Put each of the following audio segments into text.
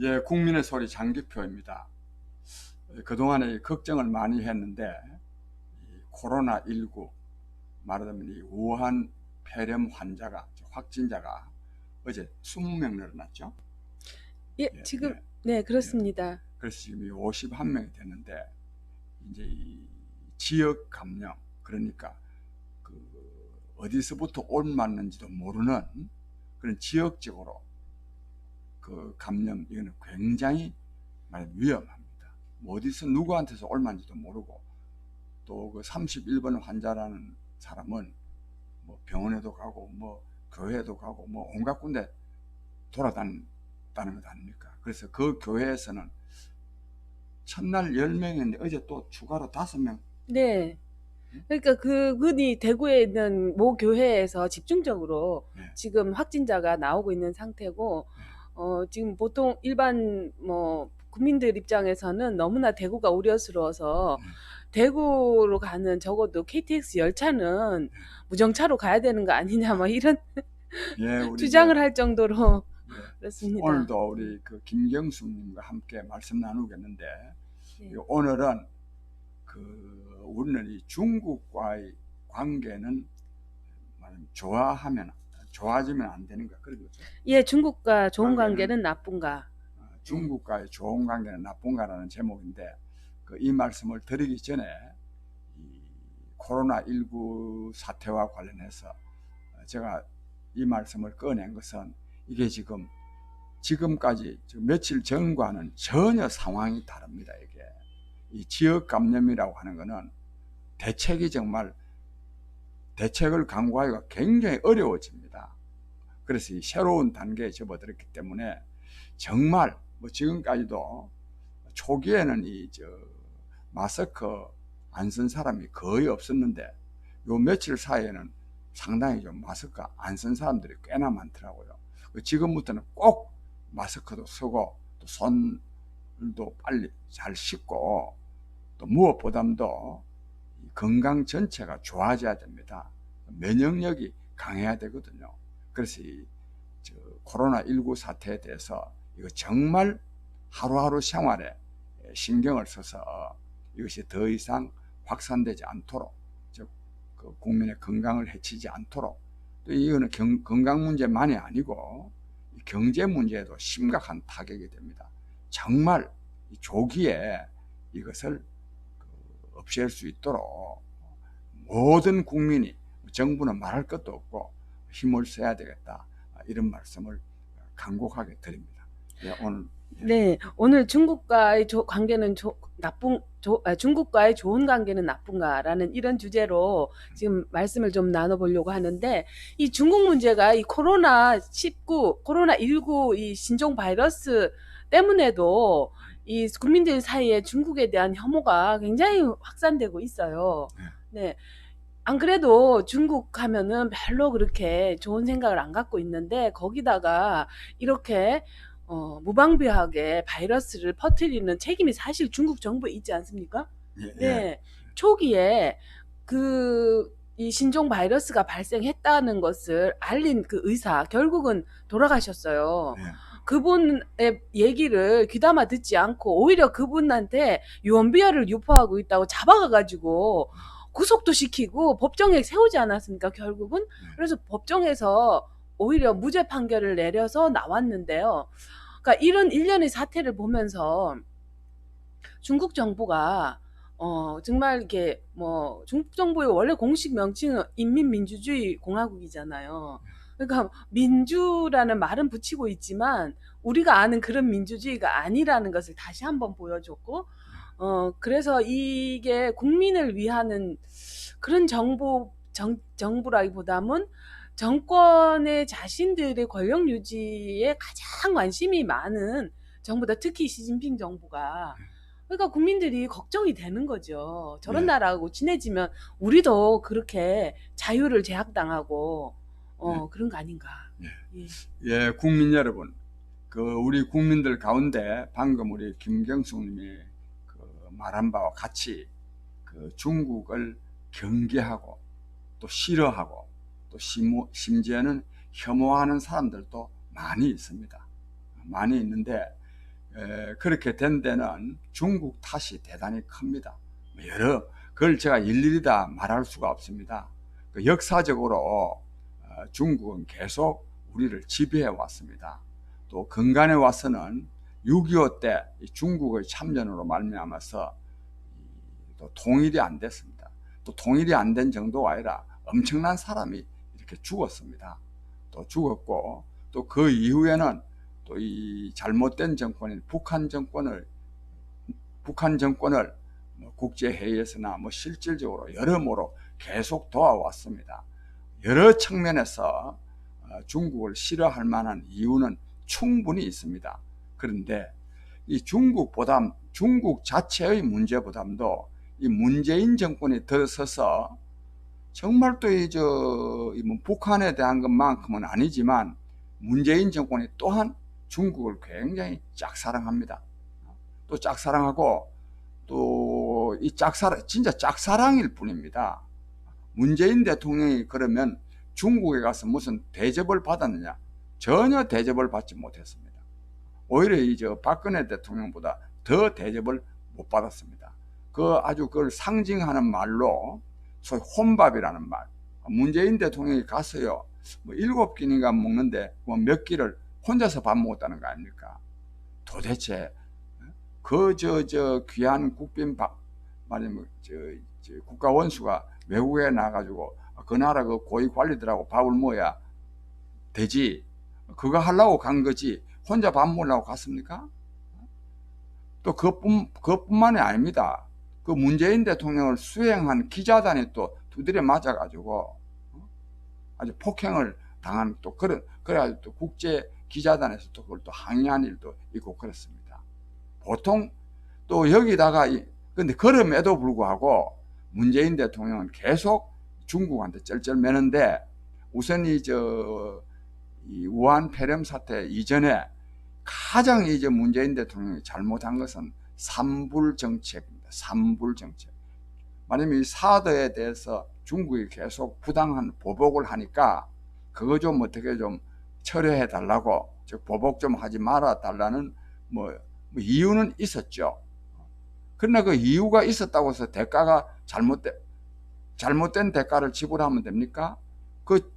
예, 국민의 소리 장기표입니다. 그동안에 걱정을 많이 했는데 코로나19 말하자면 이 우한 폐렴 환자가 확진자가 어제 20명 늘어났죠. 예, 예, 지금 예. 네, 그렇습니다. 그래서 지금 51명이 됐는데 이제 이 지역 감염 그러니까 그 어디서부터 온 맞는지도 모르는 그런 지역적으로 그 감염 이거는 굉장히 위험합니다. 뭐 어디서 누구한테서 올 맞는지도 모르고 또 그 31번 환자라는 사람은 뭐 병원에도 가고 뭐 교회에도 가고 뭐 온갖 군데 돌아다녔다는 것 아닙니까? 그래서 그 교회에서는 첫날 10명인데 어제 또 추가로 5명 네. 그러니까 그분이 대구에 있는 모 교회에서 집중적으로 네. 지금 확진자가 나오고 있는 상태고 어 지금 보통 일반 뭐 국민들 입장에서는 너무나 대구가 우려스러워서 음. 대구로 가는 적어도 KTX 열차는 무정차로 가야 되는 거 아니냐 막 이런 예, 우리 주장을 할 정도로 예, 그렇습니다. 오늘도 우리 그 김경수님과 함께 말씀 나누겠는데 네. 이 오늘은 그 우리는 이 중국과의 관계는 좋아하면 좋아지면 안 되는 거 그런 거죠. 예, 중국과 좋은 관계는- 관계는 나쁜가? 어, 중국과의 좋은 관계는 나쁜가라는 제목인데 그 이 말씀을 드리기 전에 이 코로나 19 사태와 관련해서 어, 제가 이 말씀을 꺼낸 것은 이게 지금 지금까지 지금 며칠 전과는 전혀 상황이 다릅니다. 이게 이 지역 감염이라고 하는 것은 대책이 정말 대책을 강구하기가 굉장히 어려워집니다. 그래서 이 새로운 단계에 접어들었기 때문에 정말 뭐 지금까지도 초기에는 이 저 마스크 안 쓴 사람이 거의 없었는데 요 며칠 사이에는 상당히 좀 마스크 안 쓴 사람들이 꽤나 많더라고요. 그 지금부터는 꼭 마스크도 쓰고 또 손도 빨리 잘 씻고 또 무엇보다도 이 건강 전체가 좋아져야 됩니다. 면역력이 강해야 되거든요. 그래서 이저 코로나19 사태에 대해서 이거 정말 하루하루 생활에 신경을 써서 이것이 더 이상 확산되지 않도록 즉 그 국민의 건강을 해치지 않도록 또 이거는 경- 건강 문제만이 아니고 이 경제 문제에도 심각한 타격이 됩니다. 정말 이 조기에 이것을 그 없앨 수 있도록 모든 국민이 정부는 말할 것도 없고 힘을 써야 되겠다 이런 말씀을 간곡하게 드립니다. 예, 오늘 네, 오늘 중국과의 조- 관계는 조- 나쁜 조- 아, 중국과의 좋은 관계는 나쁜가라는 이런 주제로 지금 말씀을 좀 나눠보려고 하는데 이 중국 문제가 이 코로나 19, 코로나 19 이 신종 바이러스 때문에도 이 국민들 사이에 중국에 대한 혐오가 굉장히 확산되고 있어요. 네. 안 그래도 중국 하면은 별로 그렇게 좋은 생각을 안 갖고 있는데 거기다가 이렇게 어, 무방비하게 바이러스를 퍼뜨리는 책임이 사실 중국 정부에 있지 않습니까? 예, 예. 네. 초기에 그 이 신종 바이러스가 발생했다는 것을 알린 그 의사 결국은 돌아가셨어요. 예. 그분의 얘기를 귀담아 듣지 않고 오히려 그분한테 유언비어를 유포하고 있다고 잡아가가지고 구속도 시키고 법정에 세우지 않았습니까 결국은 그래서 법정에서 오히려 무죄 판결을 내려서 나왔는데요. 그러니까 이런 일련의 사태를 보면서 중국 정부가 어 정말 이게 뭐 중국 정부의 원래 공식 명칭은 인민민주주의 공화국이잖아요. 그러니까 민주라는 말은 붙이고 있지만 우리가 아는 그런 민주주의가 아니라는 것을 다시 한번 보여줬고 어 그래서 이게 국민을 위하는 그런 정부 정, 정부라기보다는 정권의 자신들의 권력 유지에 가장 관심이 많은 정부다. 특히 시진핑 정부가. 그러니까 국민들이 걱정이 되는 거죠. 저런 네. 나라하고 친해지면 우리도 그렇게 자유를 제약당하고 어 네. 그런 거 아닌가. 네. 예. 예, 국민 여러분, 그 우리 국민들 가운데 방금 우리 김경숙님이 그 말한 바와 같이 그 중국을 경계하고 또 싫어하고 또 심호, 심지어는 혐오하는 사람들도 많이 있습니다. 많이 있는데 에, 그렇게 된 데는 중국 탓이 대단히 큽니다. 뭐 여러 그걸 제가 일일이 다 말할 수가 없습니다. 그 역사적으로 어, 중국은 계속 우리를 지배해 왔습니다. 또 근간에 와서는 6.25 때 중국의 참전으로 말미암아서 또 통일이 안 됐습니다. 또 통일이 안 된 정도가 아니라 엄청난 사람이 이렇게 죽었습니다. 또 죽었고 또 그 이후에는 또 이 잘못된 정권인 북한 정권을 북한 정권을 뭐 국제 회의에서나 뭐 실질적으로 여러모로 계속 도와왔습니다. 여러 측면에서 어, 중국을 싫어할 만한 이유는 충분히 있습니다. 그런데 이 중국보다 중국 자체의 문제보다도 이 문재인 정권이 들어서서 정말 또 이저 뭐 북한에 대한 것만큼은 아니지만 문재인 정권이 또한 중국을 굉장히 짝사랑합니다. 또 짝사랑하고 또 이 짝사랑 진짜 짝사랑일 뿐입니다. 문재인 대통령이 그러면 중국에 가서 무슨 대접을 받았느냐? 전혀 대접을 받지 못했습니다. 오히려 이저 박근혜 대통령보다 더 대접을 못 받았습니다. 그 아주 그걸 상징하는 말로 소위 혼밥이라는 말. 문재인 대통령이 가서요, 뭐 일곱 끼니가 먹는데 뭐몇 끼를 혼자서 밥 먹었다는 거 아닙니까? 도대체 그 저저 귀한 국빈 밥 말하면 저, 저 국가 원수가 외국에 나가지고 그 나라 그 고위 관리들하고 밥을 먹어야 되지. 그거 하려고 간 거지. 혼자 밥 먹으려고 갔습니까? 또 그뿐 그뿐만이 아닙니다. 그 문재인 대통령을 수행한 기자단이 또 두드려 맞아가지고 아주 폭행을 당한 또 그런 그래가지고 또 국제 기자단에서 또 그걸 또 항의한 일도 있고 그렇습니다. 보통 또 여기다가 이 근데 그럼에도 불구하고 문재인 대통령은 계속 중국한테 쩔쩔매는데 우선 이저 이 우한 폐렴 사태 이전에 가장 이제 문재인 대통령이 잘못한 것은 삼불 정책입니다. 삼불 정책. 말하면 이 사드에 대해서 중국이 계속 부당한 보복을 하니까 그거 좀 어떻게 좀 철회해 달라고 즉 보복 좀 하지 말아 달라는 뭐, 뭐 이유는 있었죠. 그러나 그 이유가 있었다고 해서 대가가 잘못된 잘못된 대가를 지불하면 됩니까? 그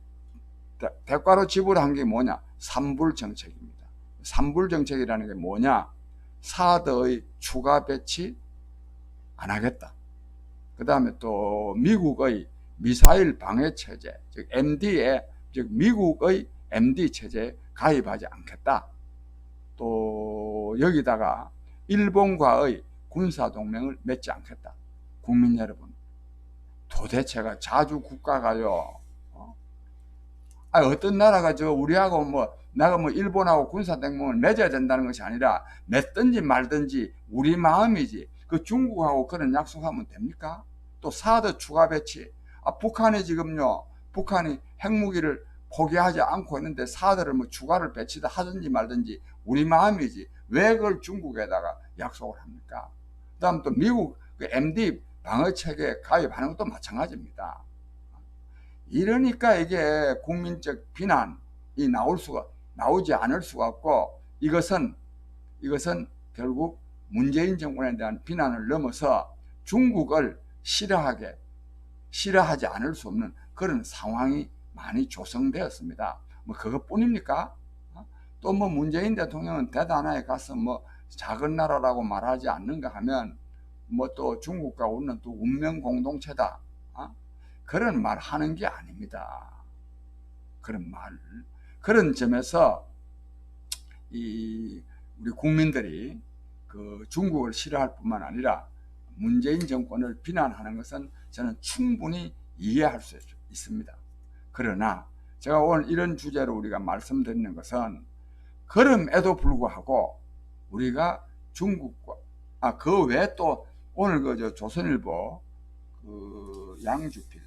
대, 가로 지불한 게 뭐냐? 삼불 정책입니다. 삼불 정책이라는 게 뭐냐? 사드의 추가 배치 안 하겠다. 그 다음에 또 미국의 미사일 방해 체제, 즉 MD에 즉 미국의 MD 체제에 가입하지 않겠다. 또 여기다가 일본과의 군사 동맹을 맺지 않겠다. 국민 여러분, 도대체가 자주 국가가요. 어? 아, 어떤 나라가 저 우리하고 뭐 내가 뭐 일본하고 군사 동맹을 맺어야 된다는 것이 아니라 맺든지 말든지 우리 마음이지. 그 중국하고 그런 약속하면 됩니까? 또 사드 추가 배치. 아, 북한이 지금요, 북한이 핵무기를 포기하지 않고 있는데 사드를 뭐 추가를 배치다 하든지 말든지 우리 마음이지. 왜 그걸 중국에다가 약속을 합니까? 그 다음 또 미국 그 MD 방어 체계에 가입하는 것도 마찬가지입니다. 이러니까 이게 국민적 비난이 나올 수가 나오지 않을 수가 없고 이것은 이것은 결국 문재인 정권에 대한 비난을 넘어서 중국을 싫어하게 싫어하지 않을 수 없는 그런 상황이 많이 조성되었습니다. 뭐 그것뿐입니까? 또 뭐 문재인 대통령은 대단하게 가서 뭐 작은 나라라고 말하지 않는가 하면 뭐 또 중국과 우리는 또 운명 공동체다. 어? 그런 말 하는 게 아닙니다. 그런 말. 그런 점에서 이 우리 국민들이 그 중국을 싫어할 뿐만 아니라 문재인 정권을 비난하는 것은 저는 충분히 이해할 수 있습니다. 그러나 제가 오늘 이런 주제로 우리가 말씀드리는 것은 그럼에도 불구하고 우리가 중국과 아 그 외에 또 오늘 그 저 조선일보 그 양주필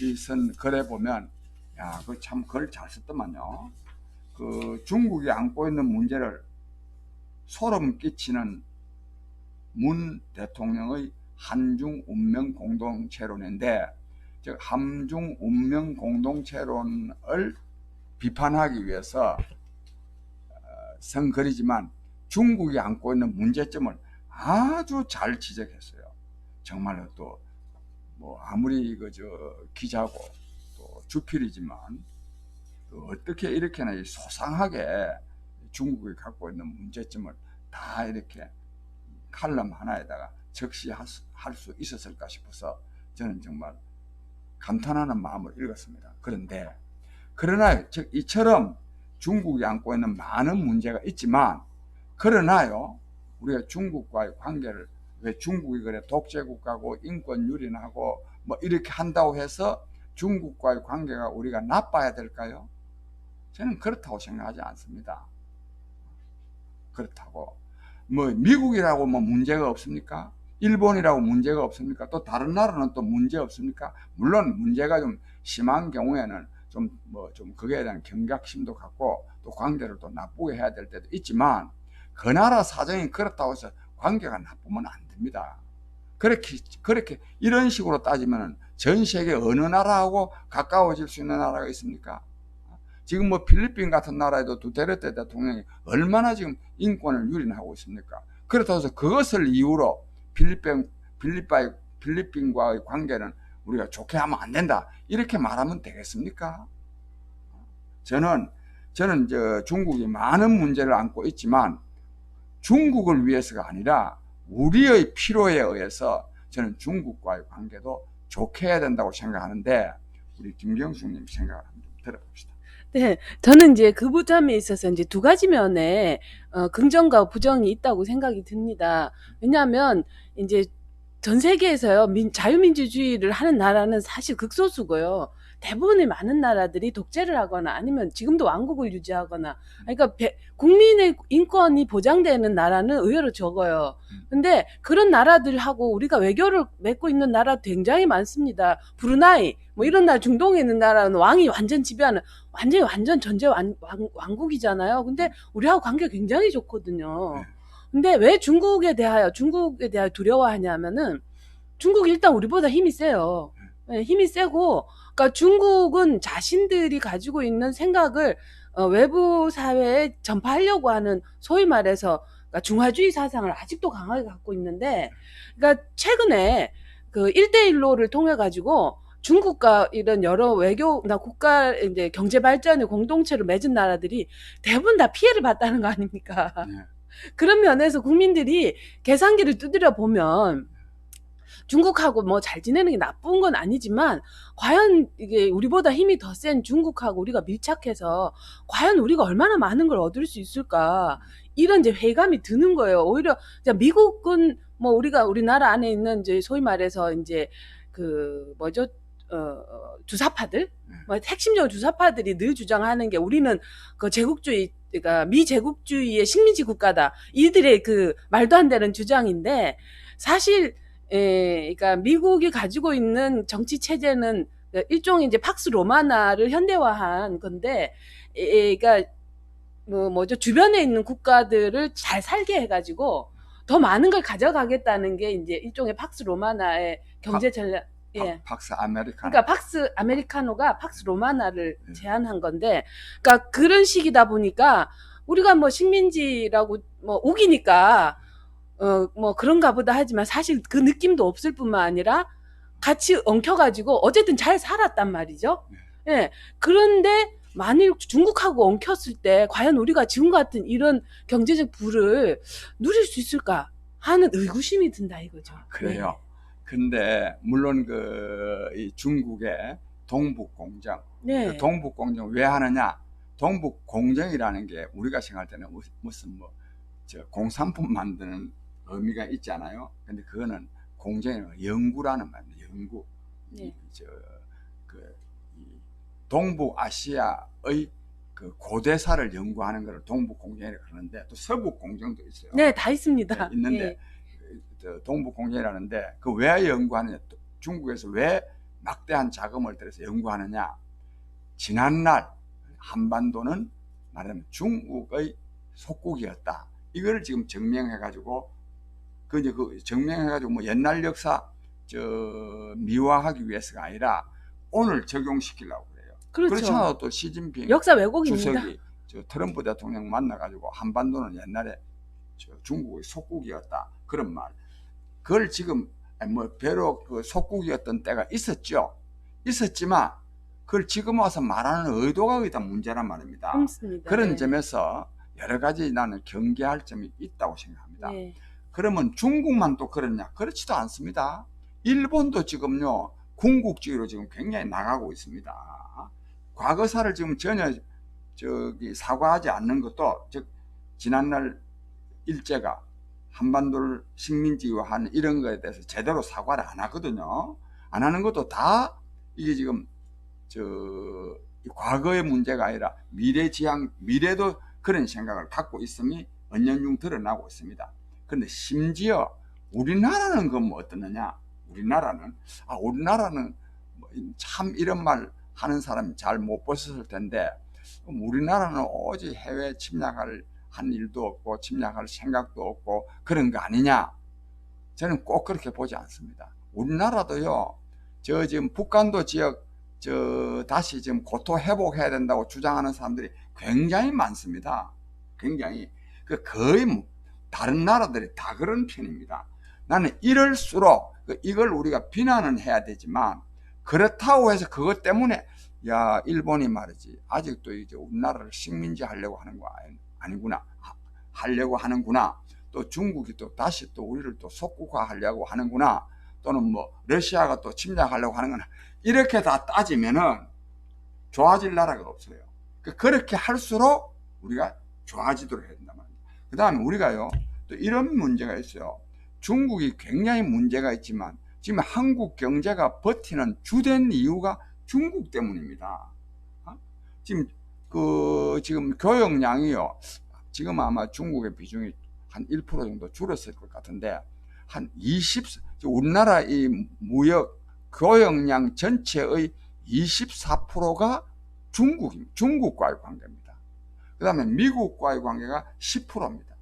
이 선 글에 보면 야 그 참 글 잘 썼더만요. 그 중국이 안고 있는 문제를 소름 끼치는 문 대통령의 한중 운명 공동체론인데 즉 한중 운명 공동체론을 비판하기 위해서 어, 쓴 글이지만 중국이 안고 있는 문제점을 아주 잘 지적했어요. 정말로 또 뭐 아무리 그저 기자고 또 주필이지만 또 어떻게 이렇게나 이 소상하게 중국이 갖고 있는 문제점을 다 이렇게 칼럼 하나에다가 적시할 수, 있었을까 싶어서 저는 정말 감탄하는 마음을 읽었습니다. 그런데 그러나 저- 이처럼 중국이 안고 있는 많은 문제가 있지만 그러나요 우리가 중국과의 관계를 왜 중국이 그래 독재 국가고 인권 유린하고 뭐 이렇게 한다고 해서 중국과의 관계가 우리가 나빠야 될까요? 저는 그렇다고 생각하지 않습니다. 그렇다고 뭐 미국이라고 뭐 문제가 없습니까? 일본이라고 문제가 없습니까? 또 다른 나라는 또 문제 없습니까? 물론 문제가 좀 심한 경우에는 좀 뭐좀 거기에 대한 경각심도 갖고 또 관계를 또 나쁘게 해야 될 때도 있지만 그 나라 사정이 그렇다고 해서 관계가 나쁘면 안 됩니다. 그렇게 그렇게 이런 식으로 따지면 전 세계 어느 나라하고 가까워질 수 있는 나라가 있습니까? 지금 뭐 필리핀 같은 나라에도 두테르테 대통령이 얼마나 지금 인권을 유린하고 있습니까? 그렇다고 해서 그것을 이유로 필리핀 필리핀 필리핀과의 관계는 우리가 좋게 하면 안 된다 이렇게 말하면 되겠습니까? 저는 저는 저 중국이 많은 문제를 안고 있지만 중국을 위해서가 아니라 우리의 필요에 의해서 저는 중국과의 관계도 좋게 해야 된다고 생각하는데 우리 김경숙님 생각을 한번 좀 들어봅시다. 네, 저는 이제 그 부점에 있어서 이제 두 가지 면에 어, 긍정과 부정이 있다고 생각이 듭니다. 왜냐하면 이제 전 세계에서요 민- 자유민주주의를 하는 나라는 사실 극소수고요. 대부분의 많은 나라들이 독재를 하거나 아니면 지금도 왕국을 유지하거나 그러니까 배- 국민의 인권이 보장되는 나라는 의외로 적어요. 근데 그런 나라들하고 우리가 외교를 맺고 있는 나라 굉장히 많습니다. 브루나이 뭐 이런 나라 중동에 있는 나라는 왕이 완전 지배하는 완전히 완전 전제 왕, 왕, 국이잖아요 근데 우리하고 관계 굉장히 좋거든요. 네. 근데 왜 중국에 대하여 중국에 대하여 두려워하냐면은 중국이 일단 우리보다 힘이 세요. 네, 힘이 세고 그러니까 중국은 자신들이 가지고 있는 생각을 어, 외부 사회에 전파하려고 하는 소위 말해서 그러니까 중화주의 사상을 아직도 강하게 갖고 있는데 그러니까 최근에 그 1대1로를 통해 가지고 중국과 이런 여러 외교나 국가 이제 경제 발전의 공동체를 맺은 나라들이 대부분 다 피해를 봤다는 거 아닙니까? 네. 그런 면에서 국민들이 계산기를 두드려 보면 중국하고 뭐 잘 지내는 게 나쁜 건 아니지만 과연 이게 우리보다 힘이 더 센 중국하고 우리가 밀착해서 과연 우리가 얼마나 많은 걸 얻을 수 있을까? 이런 이제 회감이 드는 거예요. 오히려 미국은 뭐 우리가 우리나라 안에 있는 이제 소위 말해서 이제 그 뭐죠? 어 주사파들? 뭐 핵심적으로 주사파들이 늘 주장하는 게 우리는 그 제국주의 그러니까 미제국주의의 식민지 국가다. 이들의 그 말도 안 되는 주장인데 사실 에, 그러니까 미국이 가지고 있는 정치 체제는 일종의 이제 팍스 로마나를 현대화한 건데, 에, 그러니까 뭐 뭐죠 주변에 있는 국가들을 잘 살게 해가지고 더 많은 걸 가져가겠다는 게 이제 일종의 팍스 로마나의 경제 전략. 예. 박- 박스 아메리카노. 그러니까 팍스 아메리카노가 팍스 로마나를 네. 제안한 건데, 그러니까 그런 식이다 보니까 우리가 뭐 식민지라고 뭐 우기니까 어 뭐 그런가 보다 하지만 사실 그 느낌도 없을 뿐만 아니라 같이 엉켜가지고 어쨌든 잘 살았단 말이죠. 예. 그런데 만일 중국하고 엉켰을 때 과연 우리가 지금 같은 이런 경제적 부를 누릴 수 있을까 하는 의구심이 든다 이거죠. 그래요. 근데 물론 그 이 중국의 동북 공정, 네. 그 동북 공정 왜 하느냐? 동북 공정이라는 게 우리가 생각할 때는 무- 무슨 뭐 저 공산품 만드는 의미가 있잖아요. 근데 그거는 공정이 연구라는 말입니다. 연구. 네. 저그 동북 아시아의 그 고대사를 연구하는 것을 동북 공정이라고 그러는데 또 서북 공정도 있어요. 네, 다 있습니다. 네, 있는데 예. 저 동북 공정이라는데 그 왜 연구하느냐? 또 중국에서 왜 막대한 자금을 들여서 연구하느냐? 지난날 한반도는 말하자면 중국의 속국이었다. 이거를 지금 증명해 가지고 그 이제 그 증명해 가지고 뭐 옛날 역사 저 미화하기 위해서가 아니라 오늘 적용시키려고 그래요. 그렇죠. 그렇지 않아도 또 시진핑 역사 왜곡입니다. 주석이 저 트럼프 대통령 만나 가지고 한반도는 옛날에 저 중국의 속국이었다 그런 말. 그걸 지금 뭐 비록 그 속국이었던 때가 있었죠. 있었지만 그걸 지금 와서 말하는 의도가 의다 문제란 말입니다. 그렇습니다. 그런 네. 점에서 여러 가지 나는 경계할 점이 있다고 생각합니다. 네. 그러면 중국만 또 그러냐? 그렇지도 않습니다. 일본도 지금요, 궁극주의로 지금 굉장히 나가고 있습니다. 과거사를 지금 전혀 저기 사과하지 않는 것도, 즉, 지난날 일제가 한반도를 식민지화하는 이런 거에 대해서 제대로 사과를 안 하거든요. 안 하는 것도 다 이게 지금 저이 과거의 문제가 아니라 미래 지향, 미래도 그런 생각을 갖고 있음이 언연중 드러나고 있습니다. 그런데 심지어 우리나라는 그럼 뭐 어떠느냐? 우리나라는 아 우리나라는 뭐참 이런 말 하는 사람이 잘 못 보셨을 텐데 우리나라는 오직 해외 침략할 한 일도 없고 침략할 생각도 없고 그런 거 아니냐? 저는 꼭 그렇게 보지 않습니다. 우리나라도요. 저 지금 북한도 지역 저 다시 지금 고토 회복해야 된다고 주장하는 사람들이 굉장히 많습니다. 굉장히 그 거의 뭐 다른 나라들이 다 그런 편입니다. 나는 이럴수록 그 이걸 우리가 비난은 해야 되지만 그렇다고 해서 그것 때문에 야 일본이 말이지 아직도 이제 우리나라를 식민지 하려고 하는 거 아니- 아니구나 하- 하려고 하는구나 또 중국이 또 다시 또 우리를 또 속국화 하려고 하는구나 또는 뭐 러시아가 또 침략하려고 하는구나 이렇게 다 따지면은 좋아질 나라가 없어요. 그- 그렇게 할수록 우리가 좋아지도록 해야 말입니다. 그 다음에 우리가요, 또 이런 문제가 있어요. 중국이 굉장히 문제가 있지만 지금 한국 경제가 버티는 주된 이유가 중국 때문입니다. 어? 지금 그 지금 교역량이요. 지금 아마 중국의 비중이 한 1% 정도 줄었을 것 같은데 한 20, 우리나라 이 무역 교역량 전체의 24%가 중국입니다. 중국과의 관계입니다. 그 다음에 미국과의 관계가 10%입니다.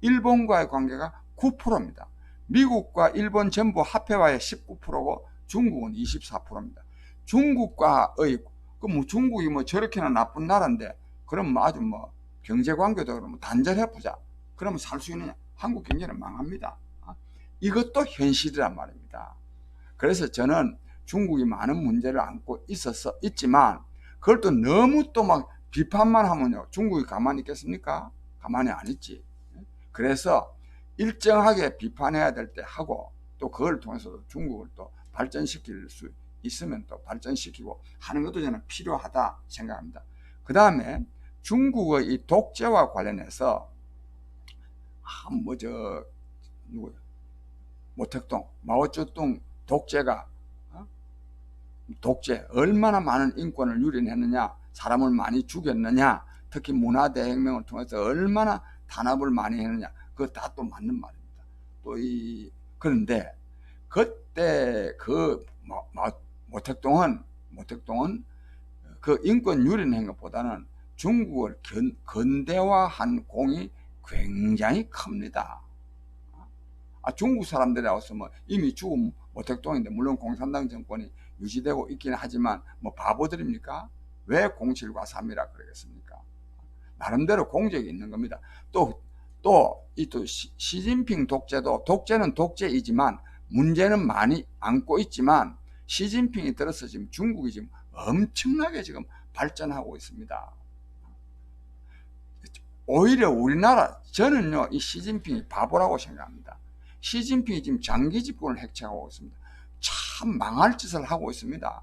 일본과의 관계가 9%입니다. 미국과 일본 전부 합해봐야 19%고 중국은 24%입니다. 중국과의 그뭐 중국이 뭐 저렇게나 나쁜 나라인데 그럼 뭐 아주 뭐 경제 관계도 그러면 단절해 보자. 그러면 살 수 있느냐? 한국 경제는 망합니다. 아, 이것도 현실이란 말입니다. 그래서 저는 중국이 많은 문제를 안고 있었어 있지만 그걸 또 너무 또 막 비판만 하면요 중국이 가만히 있겠습니까? 가만히 안 있지. 그래서 일정하게 비판해야 될 때 하고 또 그걸 통해서 중국을 또 발전시킬 수 있으면 또 발전시키고 하는 것도 저는 필요하다 생각합니다. 그 다음에 중국의 이 독재와 관련해서 아, 뭐저 누구 모택동 마오쩌둥 독재가 어? 독재 얼마나 많은 인권을 유린했느냐 사람을 많이 죽였느냐 특히 문화대혁명을 통해서 얼마나 탄압을 많이 했느냐 그거 다 또 맞는 말입니다. 또 이 그런데 그때 그 모- 모- 모택동은 모택동은 그 인권 유린한 것보다는 중국을 근, 근대화한 공이 굉장히 큽니다. 아, 중국 사람들이 와서 뭐 이미 죽은 모택동인데 물론 공산당 정권이 유지되고 있기는 하지만 뭐 바보들입니까? 왜 07과 3이라 그러겠습니까? 나름대로 공적이 있는 겁니다. 또, 또, 이또 시진핑 독재도 독재는 독재이지만 문제는 많이 안고 있지만 시진핑이 들어서 지금 중국이 지금 엄청나게 지금 발전하고 있습니다. 오히려 우리나라, 저는요, 이 시진핑이 바보라고 생각합니다. 시진핑이 지금 장기 집권을 획책하고 있습니다. 참 망할 짓을 하고 있습니다.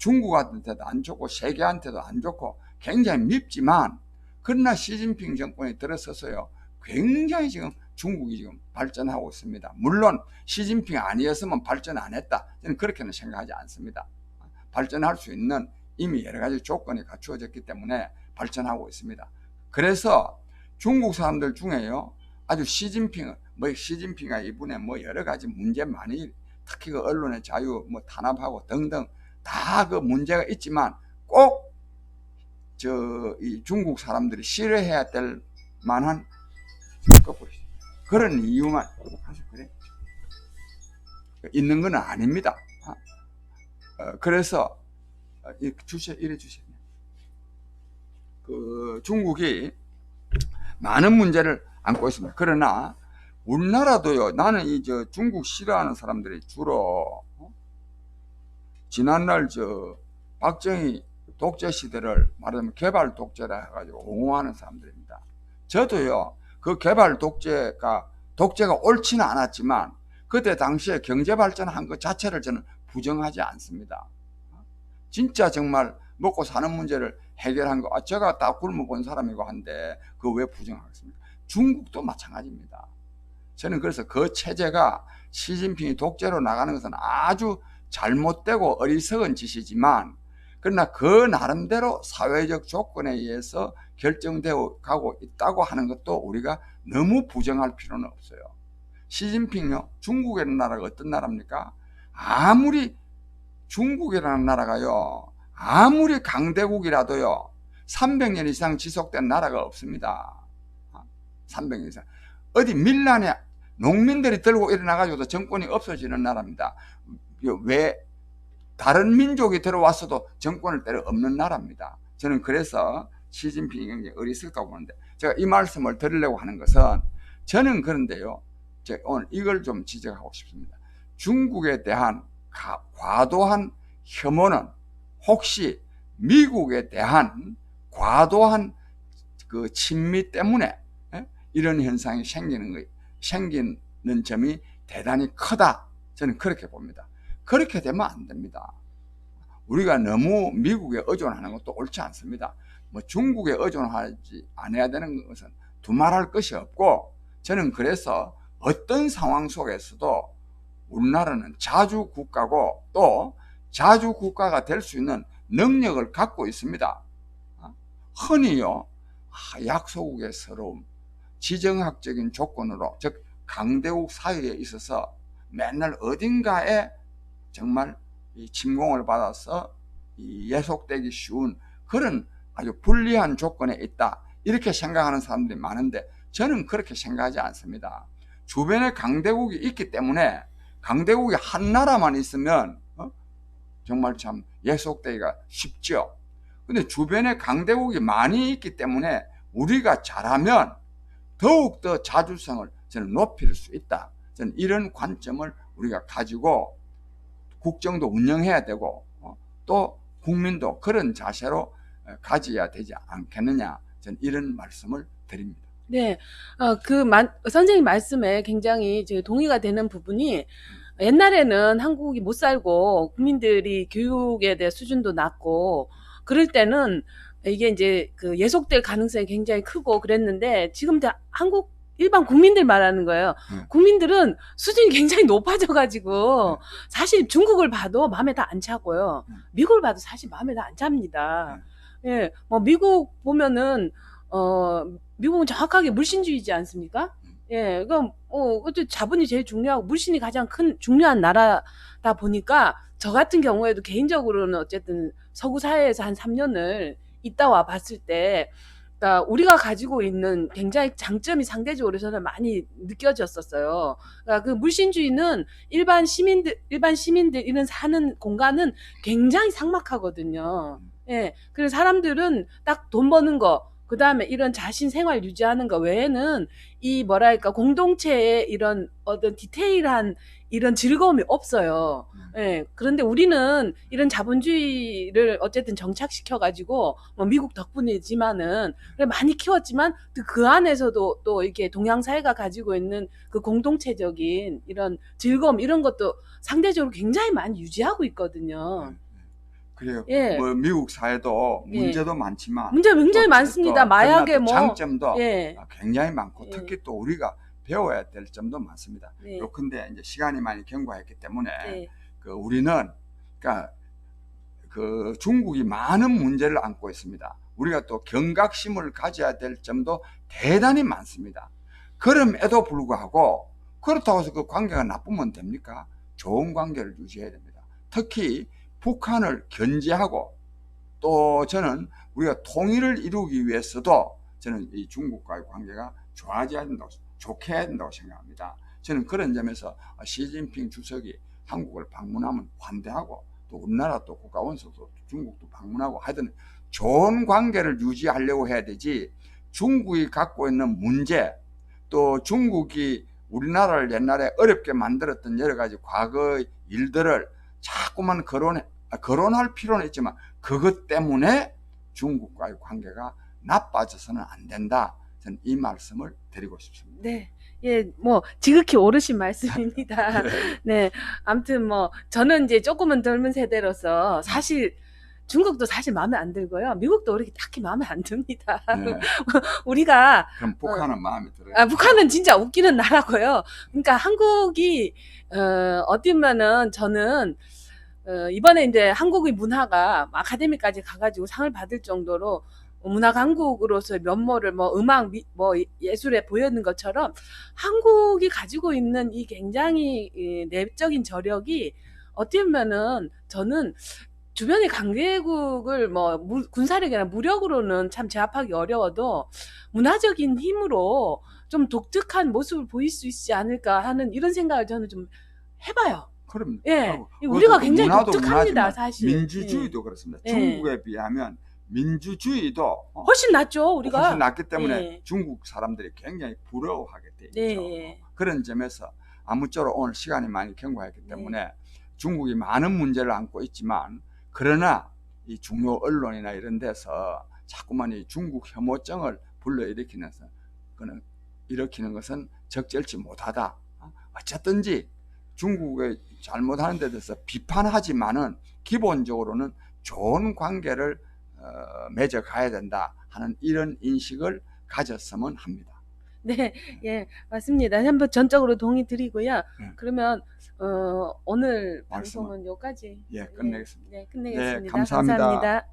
중국한테도 안 좋고 세계한테도 안 좋고 굉장히 밉지만 그러나 시진핑 정권이 들어서서요 굉장히 지금 중국이 지금 발전하고 있습니다. 물론 시진핑 아니었으면 발전 안 했다. 저는 그렇게는 생각하지 않습니다. 발전할 수 있는 이미 여러 가지 조건이 갖추어졌기 때문에 발전하고 있습니다. 그래서 중국 사람들 중에요 아주 시진핑 뭐 시진핑이 이분의 뭐 여러 가지 문제 많이 특히 그 언론의 자유 뭐 탄압하고 등등 다 그 문제가 있지만 꼭 저 이 중국 사람들이 싫어해야 될 만한 그런 이유만 그래 있는 건 아닙니다. 어, 그래서 어, 이 주시 이래 주시네. 그 중국이 많은 문제를 안고 있습니다. 그러나 우리나라도요. 나는 이 저 중국 싫어하는 사람들이 주로 어? 지난날 저 박정희 독재 시대를 말하자면 개발 독재라 해가지고 옹호하는 사람들입니다. 저도요. 그 개발 독재가 독재가 옳지는 않았지만 그때 당시에 경제 발전한 것 자체를 저는 부정하지 않습니다. 진짜 정말 먹고 사는 문제를 해결한 거, 아, 제가 다 굶어 본 사람이고 한데, 그거 왜 부정하겠습니까? 중국도 마찬가지입니다. 저는 그래서 그 체제가 시진핑이 독재로 나가는 것은 아주 잘못되고 어리석은 짓이지만, 그러나 그 나름대로 사회적 조건에 의해서 결정되어 가고 있다고 하는 것도 우리가 너무 부정할 필요는 없어요. 시진핑요, 중국이라는 나라가 어떤 나라입니까? 아무리 중국이라는 나라가요, 아무리 강대국이라도요, 300년 이상 지속된 나라가 없습니다. 300년 이상. 어디 밀란에 농민들이 들고 일어나가지고도 정권이 없어지는 나라입니다. 왜 다른 민족이 들어왔어도 정권을 때려 없는 나라입니다. 저는 그래서 시진핑이 굉장히 어리석다고 보는데 제가 이 말씀을 드리려고 하는 것은 저는 그런데요. 오늘 이걸 좀 지적하고 싶습니다. 중국에 대한 가- 과도한 혐오는 혹시 미국에 대한 과도한 그 친미 때문에 예? 이런 현상이 생기는 거 생기는 점이 대단히 크다. 저는 그렇게 봅니다. 그렇게 되면 안 됩니다. 우리가 너무 미국에 의존하는 것도 옳지 않습니다. 뭐 중국에 의존하지 않아야 되는 것은 두말할 것이 없고 저는 그래서 어떤 상황 속에서도 우리나라는 자주 국가고 또 자주 국가가 될 수 있는 능력을 갖고 있습니다. 어? 흔히요 아, 약소국의 서러움, 지정학적인 조건으로 즉 강대국 사이에 있어서 맨날 어딘가에 정말 이 침공을 받아서 이 예속되기 쉬운 그런 아주 불리한 조건에 있다 이렇게 생각하는 사람들이 많은데 저는 그렇게 생각하지 않습니다. 주변에 강대국이 있기 때문에 강대국이 한 나라만 있으면 어? 정말 참 예속되기가 쉽죠. 근데 주변에 강대국이 많이 있기 때문에 우리가 잘하면 더욱더 자주성을 저는 높일 수 있다. 저는 이런 관점을 우리가 가지고 국정도 운영해야 되고 어, 또 국민도 그런 자세로 어, 가져야 되지 않겠느냐. 저는 이런 말씀을 드립니다. 네, 어, 그 만, 선생님 말씀에 굉장히 동의가 되는 부분이 옛날에는 한국이 못 살고 국민들이 교육에 대한 수준도 낮고 그럴 때는 이게 이제 그 예속될 가능성이 굉장히 크고 그랬는데 지금 다 한국 일반 국민들 말하는 거예요. 네. 국민들은 수준이 굉장히 높아져가지고 사실 중국을 봐도 마음에 다 안 차고요. 네. 미국을 봐도 사실 마음에 다 안 찹니다. 예, 뭐 미국 보면은 어 미국은 정확하게 물신주의지 않습니까? 예, 그럼 어 그것도 자본이 제일 중요하고 물신이 가장 큰 중요한 나라다 보니까 저 같은 경우에도 개인적으로는 어쨌든 서구 사회에서 한 3년을 있다 와 봤을 때 그러니까 우리가 가지고 있는 굉장히 장점이 상대적으로 저는 많이 느껴졌었어요. 그러니까 그 물신주의는 일반 시민들 일반 시민들 이런 사는 공간은 굉장히 삭막하거든요. 예. 그래서 사람들은 딱 돈 버는 거, 그 다음에 이런 자신 생활 유지하는 거 외에는 이 뭐랄까 공동체의 이런 어떤 디테일한 이런 즐거움이 없어요. 예. 그런데 우리는 이런 자본주의를 어쨌든 정착시켜가지고 뭐 미국 덕분이지만은 그래 많이 키웠지만 또그 안에서도 또 이렇게 동양 사회가 가지고 있는 그 공동체적인 이런 즐거움 이런 것도 상대적으로 굉장히 많이 유지하고 있거든요. 그래요. 예. 뭐 미국 사회도 예. 문제도 많지만 문제 굉장히 또- 많습니다. 또 마약의 뭐 장점도 예. 굉장히 많고 예. 특히 또 우리가 배워야 될 점도 많습니다. 네. 요컨대 이제 시간이 많이 경과했기 때문에 네. 그 우리는 그러니까 그 중국이 많은 문제를 안고 있습니다. 우리가 또 경각심을 가져야 될 점도 대단히 많습니다. 그럼에도 불구하고 그렇다고 해서 그 관계가 나쁘면 됩니까? 좋은 관계를 유지해야 됩니다. 특히 북한을 견제하고 또 저는 우리가 통일을 이루기 위해서도 저는 이 중국과의 관계가 좋아져야 된다고 좋게 된다고 생각합니다. 저는 그런 점에서 시진핑 주석이 한국을 방문하면 환대하고 또 우리나라 또 국가 원수도 중국도 방문하고 하여튼 좋은 관계를 유지하려고 해야 되지 중국이 갖고 있는 문제 또 중국이 우리나라를 옛날에 어렵게 만들었던 여러 가지 과거의 일들을 자꾸만 거론해, 아, 거론할 필요는 있지만 그것 때문에 중국과의 관계가 나빠져서는 안 된다. 저는 이 말씀을 드리고 싶습니다. 네. 예, 뭐 지극히 옳으신 말씀입니다. 네. 아무튼 뭐 저는 이제 조금은 젊은 세대로서 사실 중국도 사실 마음에 안 들고요. 미국도 그렇게 딱히 마음에 안 듭니다. 네. 우리가 그럼 북한은 마음에 들어요. 아, 북한은 진짜 웃기는 나라고요. 그러니까 한국이 어, 어디면은 저는 어, 이번에 이제 한국의 문화가 아카데미까지 가가지고 상을 받을 정도로 문화 강국으로서의 면모를 뭐 음악, 미, 뭐 예술에 보여는 것처럼 한국이 가지고 있는 이 굉장히 이 내적인 저력이 어떻게 보면은 저는 주변의 강대국을 뭐 무- 군사력이나 무력으로는 참 제압하기 어려워도 문화적인 힘으로 좀 독특한 모습을 보일 수 있지 않을까 하는 이런 생각을 저는 좀 해봐요. 그럼 예, 우리가 굉장히 독특합니다, 사실. 민주주의도 그렇습니다. 예. 중국에 비하면 민주주의도 어, 훨씬 낫죠, 우리가. 훨씬 낫기 때문에 예. 중국 사람들이 굉장히 부러워하게 돼 있죠. 네. 그런 점에서 아무쪼록 오늘 시간이 많이 경과했기 때문에 중국이 많은 문제를 안고 있지만 그러나 이 중요 언론이나 이런 데서 자꾸만 이 중국 혐오증을 불러일으키는 서 그는 일으키는 것은 적절치 못하다. 어? 어쨌든지 중국의 잘못하는 데 대해서 비판하지만은 기본적으로는 좋은 관계를 어, 맺어 가야 된다 하는 이런 인식을 가졌으면 합니다. 네, 예, 맞습니다. 한번 전적으로 동의 드리고요. 네. 그러면 어, 오늘? 방송은 여기까지 예, 끝내겠습니다. 네, 끝내겠습니다. 네, 감사합니다. 감사합니다.